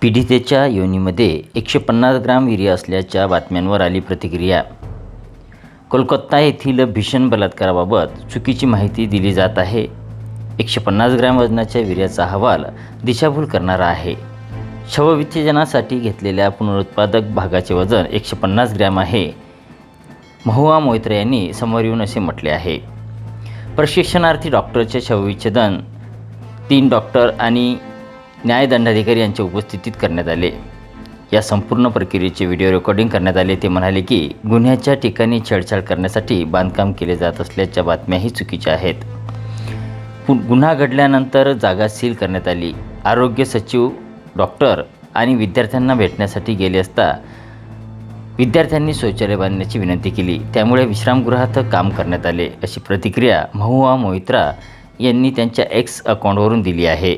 पीडितेच्या योनीमध्ये एकशे पन्नास ग्राम वीर्य असल्याच्या बातम्यांवर आली प्रतिक्रिया. कोलकाता येथील भीषण बलात्काराबाबत चुकीची माहिती दिली जात आहे. एकशे पन्नास ग्रॅम वजनाच्या वीर्याचा अहवाल दिशाभूल करणारा आहे. शवविच्छेदनासाठी घेतलेल्या पुनरुत्पादक भागाचे वजन एकशे पन्नास ग्रॅम आहे. महुआ मोहित्रे यांनी समोर येऊन असे म्हटले आहे. प्रशिक्षणार्थी डॉक्टरचे शवविच्छेदन तीन डॉक्टर आणि न्यायदंडाधिकारी यांच्या उपस्थितीत करण्यात आले. या संपूर्ण प्रक्रियेचे व्हिडिओ रेकॉर्डिंग करण्यात आले. ते म्हणाले की गुन्ह्याच्या ठिकाणी छेडछाड करण्यासाठी बांधकाम केले जात असल्याच्या बातम्याही चुकीच्या आहेत. गुन्हा घडल्यानंतर जागा सील करण्यात आली. आरोग्य सचिव डॉक्टर आणि विद्यार्थ्यांना भेटण्यासाठी गेले असता विद्यार्थ्यांनी शौचालय बांधण्याची विनंती केली. त्यामुळे विश्रामगृहात काम करण्यात आले अशी प्रतिक्रिया महुआ मोहित्रा यांनी त्यांच्या एक्स अकाउंटवरून दिली आहे.